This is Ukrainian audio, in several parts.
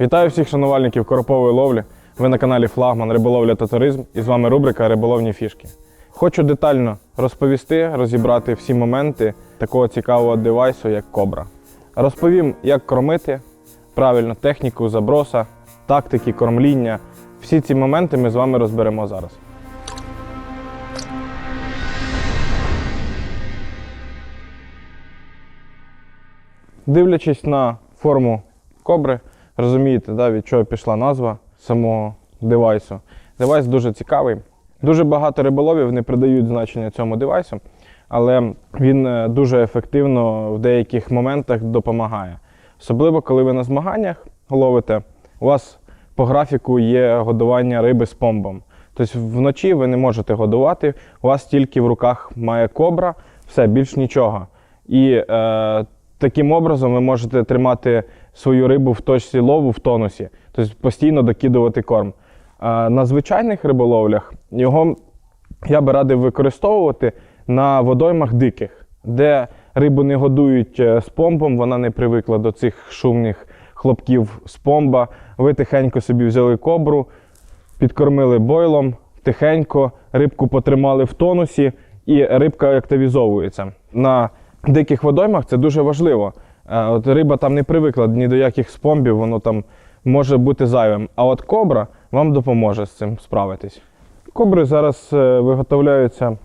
Вітаю всіх шанувальників коропової ловлі. Ви на каналі Флагман Риболовля та туризм і з вами рубрика Риболовні фішки. Хочу детально розповісти, розібрати всі моменти такого цікавого девайсу, як кобра. Розповім, як кормити, правильно техніку заброса, тактики кормління. Всі ці моменти ми з вами розберемо зараз. Дивлячись на форму кобри, розумієте, да, від чого пішла назва самого девайсу. Девайс дуже цікавий. Дуже багато риболовів не придають значення цьому девайсу, але він е, дуже ефективно в деяких моментах допомагає. Особливо, коли ви на змаганнях ловите, у вас по графіку є годування риби з помбом. Тобто вночі ви не можете годувати, у вас тільки в руках має кобра, все, більш нічого. І е, таким образом ви можете тримати свою рибу в точці лову в тонусі, тобто постійно докидувати корм. А на звичайних риболовлях його я би радив використовувати на водоймах диких, де рибу не годують е, з помбом, вона не привикла до цих шумних хлопків з помба. Ви тихенько собі взяли кобру, підкормили бойлом, тихенько, рибку потримали в тонусі, і рибка активізовується. На диких водоймах це дуже важливо. От риба там не привикла ні до яких спомбів, воно там може бути зайвим. А от кобра вам допоможе з цим справитись. Кобри зараз е, виготовляються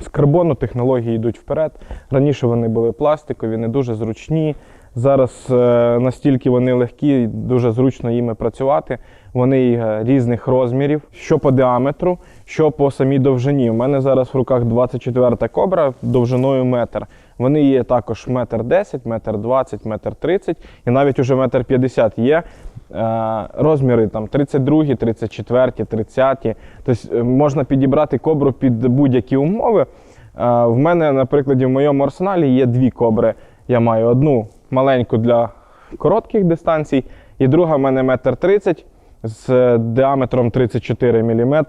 з карбону, технології йдуть вперед. Раніше вони були пластикові, не дуже зручні. Зараз е, настільки вони легкі, дуже зручно їми працювати. Вони е, різних розмірів, що по діаметру, що по самій довжині. У мене зараз в руках 24 кобра довжиною метр. Вони є також метр 10, метр 20, метр 30 і навіть уже метр 50 є. Е, Розміри там 32, 34, 30. Тобто е, можна підібрати кобру під будь-які умови. Е, В мене, наприклад, в моєму арсеналі є дві кобри. Я маю одну маленьку для коротких дистанцій, і друга в мене метр 30 з діаметром 34 мм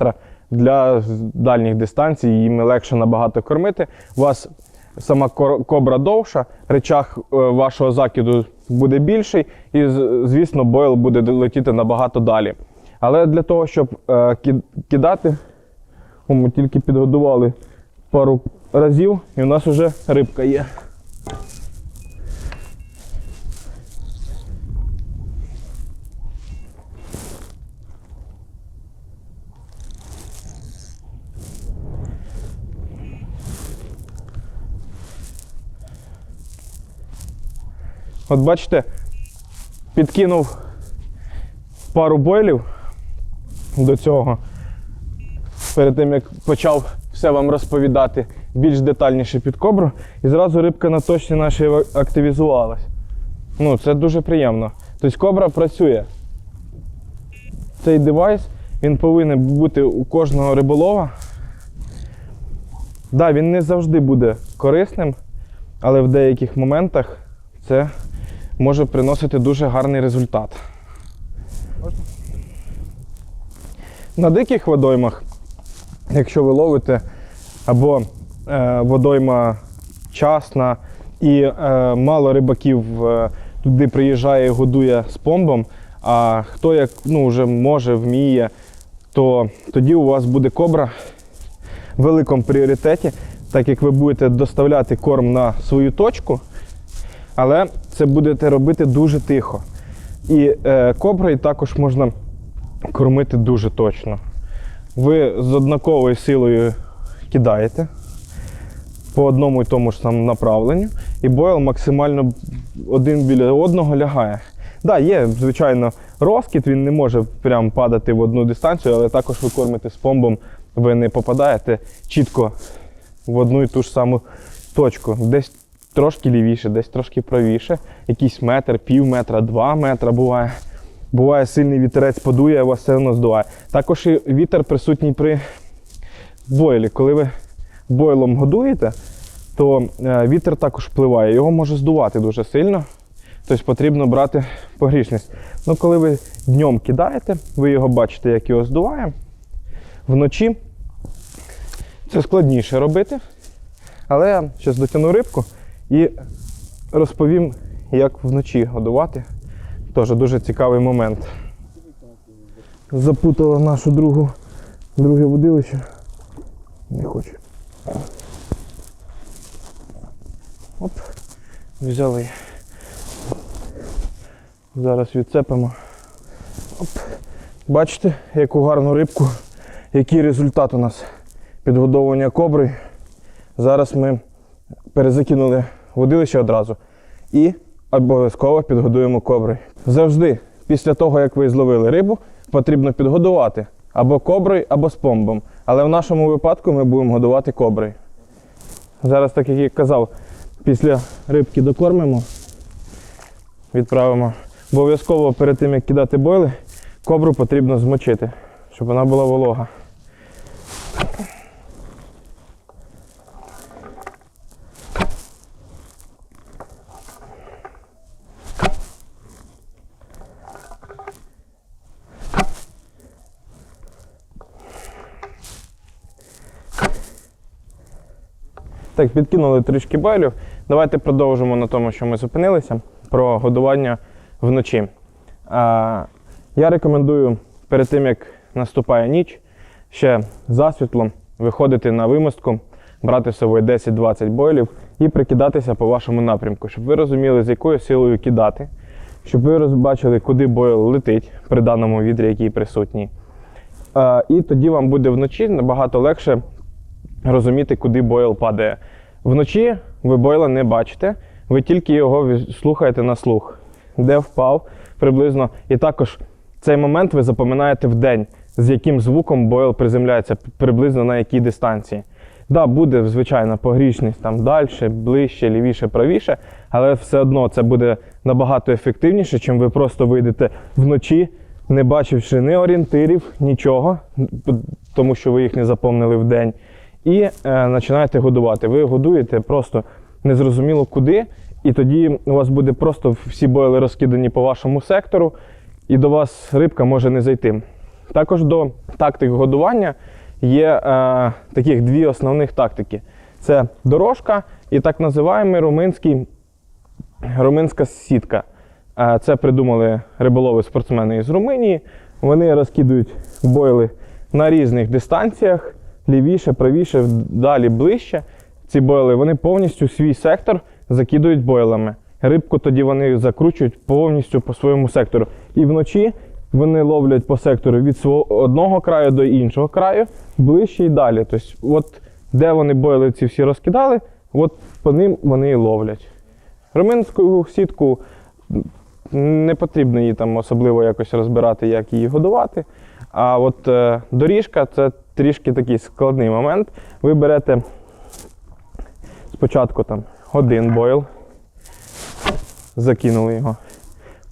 для дальніх дистанцій. Їм легше набагато кормити. У вас сама кобра довша, речах е, вашого закиду буде більший, і, звісно, бойл буде летіти набагато далі. Але для того, щоб е, кидати, ми тільки підгодували пару разів, і у нас вже рибка є. От бачите, підкинув пару бойлів до цього. Перед тим як почав все вам розповідати більш детальніше під кобру, і зразу рибка на точці нашій активізувалась. Ну, це дуже приємно. Тобто кобра працює. Цей девайс він повинен бути у кожного риболова. Так, да, він не завжди буде корисним, але в деяких моментах це може приносити дуже гарний результат. На диких водоймах, якщо ви ловите або е, водойма частна і е, мало рибаків е, туди приїжджає і годує з помбом, а хто як ну, вже може, вміє, то тоді у вас буде кобра в великому пріоритеті, так як ви будете доставляти корм на свою точку, але це будете робити дуже тихо. І е, коброю також можна кормити дуже точно. Ви з однаковою силою кидаєте по одному і тому ж самому направленню, і бойл максимально один біля одного лягає. Так, да, є, звичайно, розкид, він не може прям падати в одну дистанцію, але також ви кормите з помбом, ви не попадаєте чітко в одну і ту ж саму точку. Десь трошки лівіше, десь трошки правіше, якийсь метр, пів метра, два метра буває. Буває сильний вітерець подує, а вас все одно здуває. Також і вітер присутній при бойлі. Коли ви бойлом годуєте, то е, вітер також впливає. Його може здувати дуже сильно. Тобто потрібно брати погрішність. Ну, коли ви днем кидаєте, ви його бачите, як його здуває. Вночі це складніше робити. Але я зараз дотягну рибку і розповім, як вночі годувати Теж дуже цікавий момент. Запутала нашу другу, друге водилище. Не хоче. Оп, взяли. Зараз відцепимо. Оп. Бачите, яку гарну рибку, який результат у нас підгодовування кобри. Зараз ми перезакинули водилище одразу і обов'язково підгодуємо кобри. Завжди, після того, як ви зловили рибу, потрібно підгодувати або коброю, або спомбом. Але в нашому випадку ми будемо годувати коброю. Зараз, так як я казав, після рибки докормимо, відправимо. Обов'язково перед тим, як кидати бойли, кобру потрібно змочити, щоб вона була волога. Так, підкинули трішки байлів. Давайте продовжимо на тому, що ми зупинилися, про годування вночі. А, я рекомендую перед тим, як наступає ніч, ще засвітлом виходити на вимостку, брати з собою 10-20 бойлів і прикидатися по вашому напрямку, щоб ви розуміли, з якою силою кидати, щоб ви розбачили, куди бойл летить при даному вітрі, який присутній. І тоді вам буде вночі набагато легше розуміти, куди бойл падає. Вночі ви бойла не бачите, ви тільки його слухаєте на слух, де впав приблизно. І також цей момент ви запам'ятаєте в день, з яким звуком бойл приземляється, приблизно на якій дистанції. Да, буде, звичайно, погрішність там далі, ближче, лівіше, правіше, але все одно це буде набагато ефективніше, чим ви просто вийдете вночі, не бачивши ні орієнтирів, нічого, тому що ви їх не запомнили в день і е, починаєте годувати. Ви годуєте просто незрозуміло куди, і тоді у вас буде просто всі бойли розкидані по вашому сектору, і до вас рибка може не зайти. Також до тактик годування є е, таких дві основних тактики: це дорожка і так називаємий румунський, румунська сітка. Е, Це придумали риболови спортсмени із Румунії. Вони розкидують бойли на різних дистанціях, лівіше, правіше, далі ближче. Ці бойли вони повністю свій сектор закидують бойлами. Рибку тоді вони закручують повністю по своєму сектору. І вночі вони ловлять по сектору від свого одного краю до іншого краю, ближче і далі. Тобто, от де вони бойли ці всі розкидали, от по ним вони і ловлять. Роминську сітку не потрібно її там особливо якось розбирати, як її годувати. А от е, доріжка це трішки такий складний момент. Ви берете спочатку там один бойл, закинули його.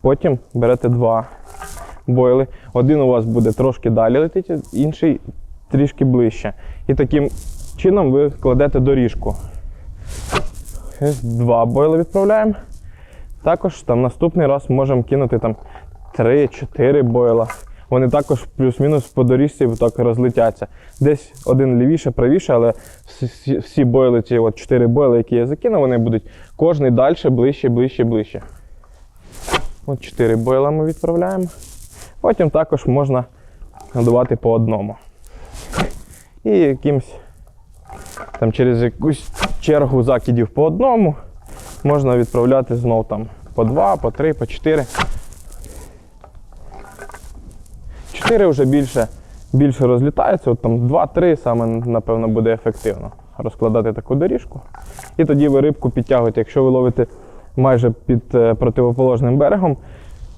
Потім берете два бойли. Один у вас буде трошки далі летіти, інший трішки ближче. І таким чином ви кладете доріжку. Два бойли відправляємо. Також там наступний раз можемо кинути там 3-4 бойла. Вони також плюс-мінус по доріжці так розлетяться. Десь один лівіше, правіше, але всі, бойли, ці от 4 бойли, які я закинув, вони будуть кожний далі, ближче, ближче, ближче. От 4 бойла ми відправляємо. Потім також можна надавати по одному. І якимсь там через якусь чергу закидів по одному можна відправляти знов там по два, по три, по чотири. Чотири вже більше, більше розлітається, от там 2-3 саме, напевно, буде ефективно розкладати таку доріжку. І тоді ви рибку підтягуєте. Якщо ви ловите майже під е, противоположним берегом,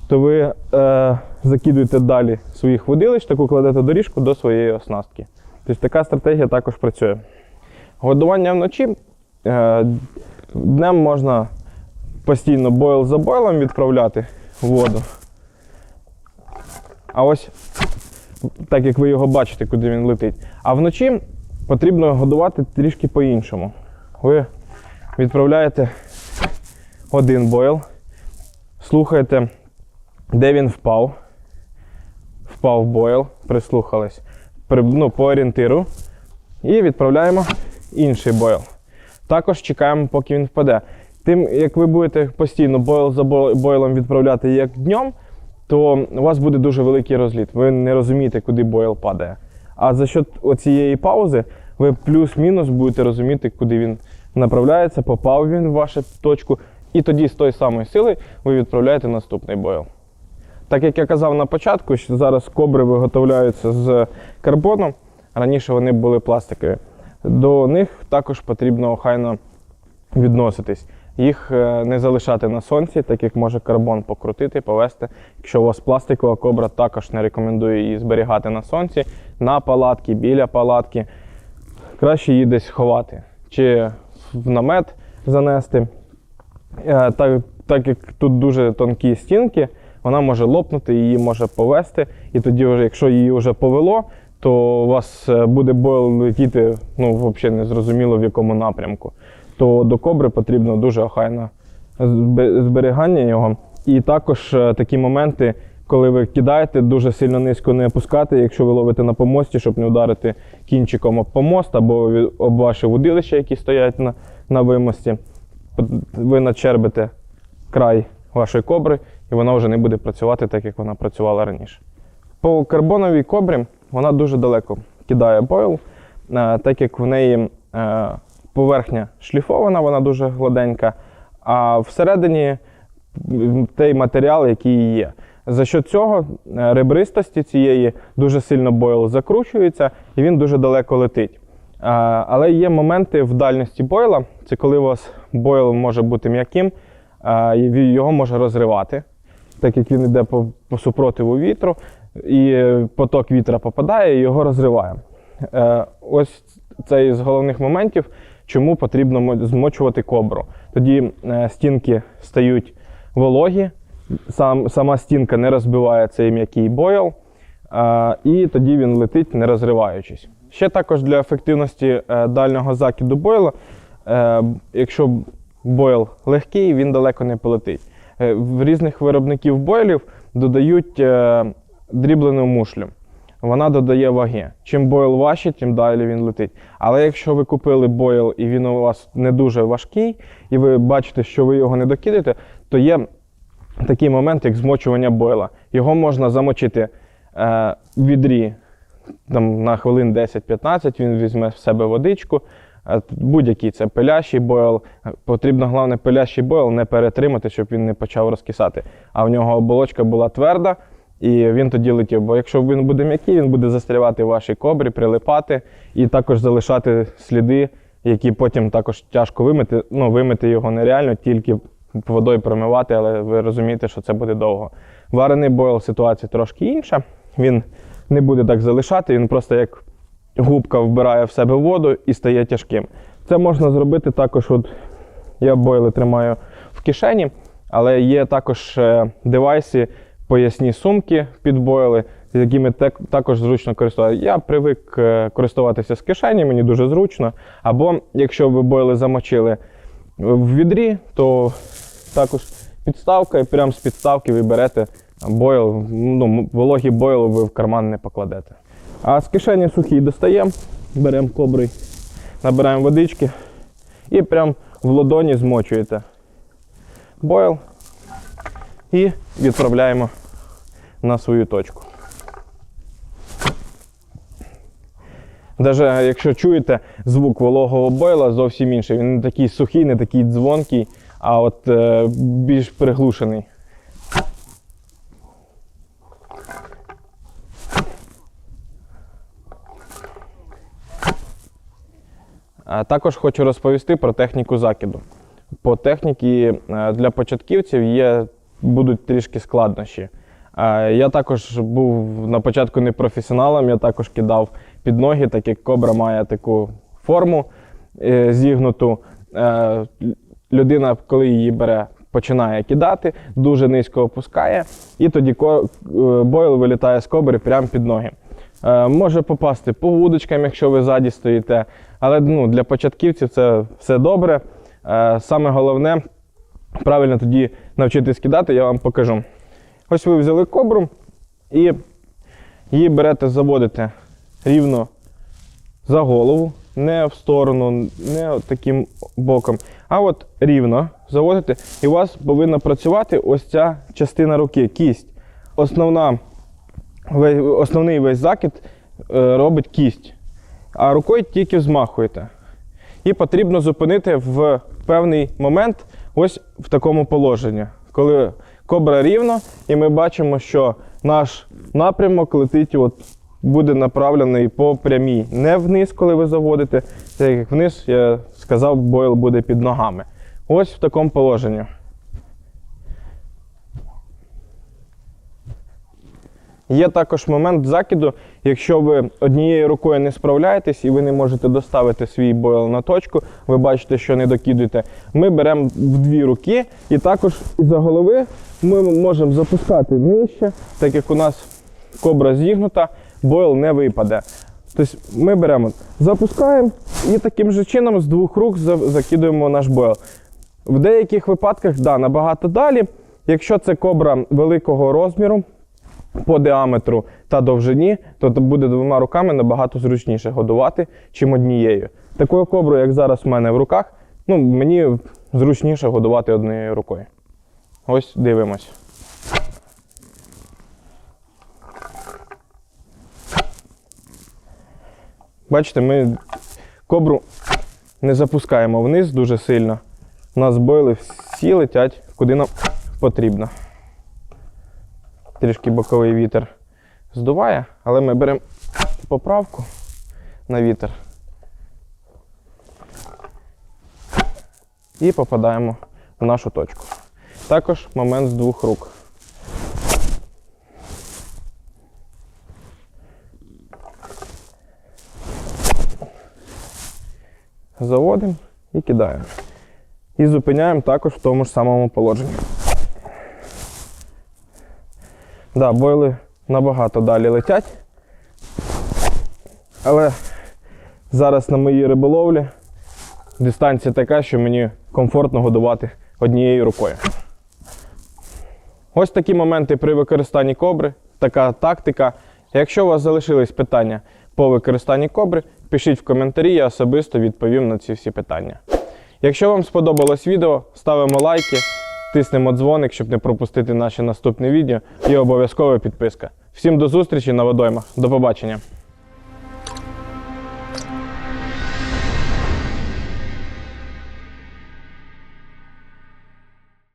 то ви е, закидуєте далі своїх водилищ, таку кладете доріжку до своєї оснастки. Тобто така стратегія також працює. Годування вночі е, днем можна постійно бойл за бойлом відправляти воду. А ось так як ви його бачите, куди він летить. А вночі потрібно годувати трішки по-іншому. Ви відправляєте один бойл, слухаєте, де він впав. Впав бойл, прислухались при- ну, по орієнтиру. І відправляємо інший бойл. Також чекаємо, поки він впаде. Тим, як ви будете постійно бойл за бойлом відправляти як днем, то у вас буде дуже великий розліт. Ви не розумієте, куди бойл падає. А за счет оцієї паузи ви плюс-мінус будете розуміти, куди він направляється, попав він в вашу точку, і тоді з тої самої сили ви відправляєте наступний бойл. Так як я казав на початку, що зараз кобри виготовляються з карбону, раніше вони були пластикові. До них також потрібно охайно відноситись. Їх е, не залишати на сонці, так як може карбон покрутити, повести. Якщо у вас пластикова кобра, також не рекомендую її зберігати на сонці, на палатки, біля палатки. Краще її десь ховати. Чи в намет занести. Е, Так, так як тут дуже тонкі стінки, вона може лопнути, її може повести. І тоді, вже, якщо її вже повело, то у вас е, буде бойл летіти ну, взагалі не зрозуміло в якому напрямку. То до кобри потрібно дуже охайне зберігання його. І також е, такі моменти, коли ви кидаєте, дуже сильно низько не опускати, якщо ви ловите на помості, щоб не ударити кінчиком об помост або об ваші вудилища, які стоять на, на вимості. Ви начербите край вашої кобри, і вона вже не буде працювати так, як вона працювала раніше. По карбоновій кобрі вона дуже далеко кидає бойл, е, так як в неї е, поверхня шліфована, вона дуже гладенька, а всередині той матеріал, який є. За що цього е, ребристості цієї дуже сильно бойл закручується і він дуже далеко летить. Але є моменти в дальності бойла, це коли у вас бойл може бути м'яким, його може розривати, так як він йде по, по супротиву вітру, і е, поток вітра попадає і його розриває. Е, Ось це із головних моментів, чому потрібно змочувати кобру. Тоді е, стінки стають вологі, сам, сама стінка не розбиває цей м'який бойл, і тоді він летить, не розриваючись. Ще також для ефективності е, дальнього закиду бойла, е, якщо бойл легкий, він далеко не полетить. Е, в різних виробників бойлів додають е, дріблену мушлю. Вона додає ваги. Чим бойл важче, тим далі він летить. Але якщо ви купили бойл і він у вас не дуже важкий, і ви бачите, що ви його не докидаєте, то є такий момент, як змочування бойла. Його можна замочити е, в відрі там, на хвилин 10-15, він візьме в себе водичку. Е, Будь-який це пилящий бойл. Потрібно, головне, пилящий бойл не перетримати, щоб він не почав розкисати. А в нього оболочка була тверда, і він тоді летів. Бо якщо він буде м'який, він буде застрявати в вашій кобрі, прилипати і також залишати сліди, які потім також тяжко вимити. Ну, вимити його нереально, тільки водою промивати, але ви розумієте, що це буде довго. Варений бойл ситуація трошки інша. Він не буде так залишати, він просто як губка вбирає в себе воду і стає тяжким. Це можна зробити також. От я бойли тримаю в кишені, але є також е, девайси, поясні сумки під бойли, з якими також зручно користуватися. Я привик е, користуватися з кишені, мені дуже зручно. Або якщо ви бойли замочили в відрі, то також підставка, і прямо з підставки ви берете бойл, ну, вологі бойл ви в карман не покладете. А з кишені сухий достаємо, беремо кобрий, набираємо водички і прям в ладоні змочуєте бойл і відправляємо на свою точку. Даже якщо чуєте звук вологого бойла, зовсім інший. Він не такий сухий, не такий дзвонкий, а от е, більш приглушений. А Також хочу розповісти про техніку закиду. По техніці е, для початківців є, будуть трішки складнощі. Я також був на початку не професіоналом, я також кидав під ноги, так як кобра має таку форму е, зігнуту. Е, Людина, коли її бере, починає кидати, дуже низько опускає, і тоді е, бойл вилітає з кобри прямо під ноги. Може попасти по вудочкам, якщо ви ззаді стоїте. Але ну, для початківців це все добре. Саме головне правильно тоді навчитись кидати, я вам покажу. Ось ви взяли кобру і її берете, заводите рівно за голову, не в сторону, не таким боком, а от рівно заводите, і у вас повинна працювати ось ця частина руки, кість. Основна, основний весь закид е, робить кість, а рукою тільки взмахуєте. І потрібно зупинити в певний момент ось в такому положенні, коли кобра рівно, і ми бачимо, що наш напрямок летить, от, буде направлений по прямій. Не вниз, коли ви заводите, так як вниз, я сказав, бойл буде під ногами. Ось в такому положенні. Є також момент закиду, якщо ви однією рукою не справляєтесь і ви не можете доставити свій бойл на точку, ви бачите, що не докидуєте. Ми беремо в дві руки і також із-за голови ми можемо запускати нижче, так як у нас кобра зігнута, бойл не випаде. Тобто ми беремо, запускаємо і таким же чином з двох рук закидуємо наш бойл. В деяких випадках да, набагато далі. Якщо це кобра великого розміру, по діаметру та довжині, то буде двома руками набагато зручніше годувати, чим однією. Такою коброю, як зараз в мене в руках, ну, мені зручніше годувати однією рукою. Ось дивимось. Бачите, ми кобру не запускаємо вниз дуже сильно. У нас бойли всі летять куди нам потрібно трішки боковий вітер здуває, але ми беремо поправку на вітер і попадаємо в нашу точку. Також момент з двох рук. Заводимо і кидаємо. І зупиняємо також в тому ж самому положенні. Да, бойли набагато далі летять. Але зараз на моїй риболовлі дистанція така, що мені комфортно годувати однією рукою. Ось такі моменти при використанні кобри, така тактика. Якщо у вас залишились питання по використанні кобри, пишіть в коментарі, я особисто відповім на ці всі питання. Якщо вам сподобалось відео, ставимо лайки, тиснемо дзвоник, щоб не пропустити наше наступне відео, і обов'язково підписка. Всім до зустрічі на водоймах. До побачення!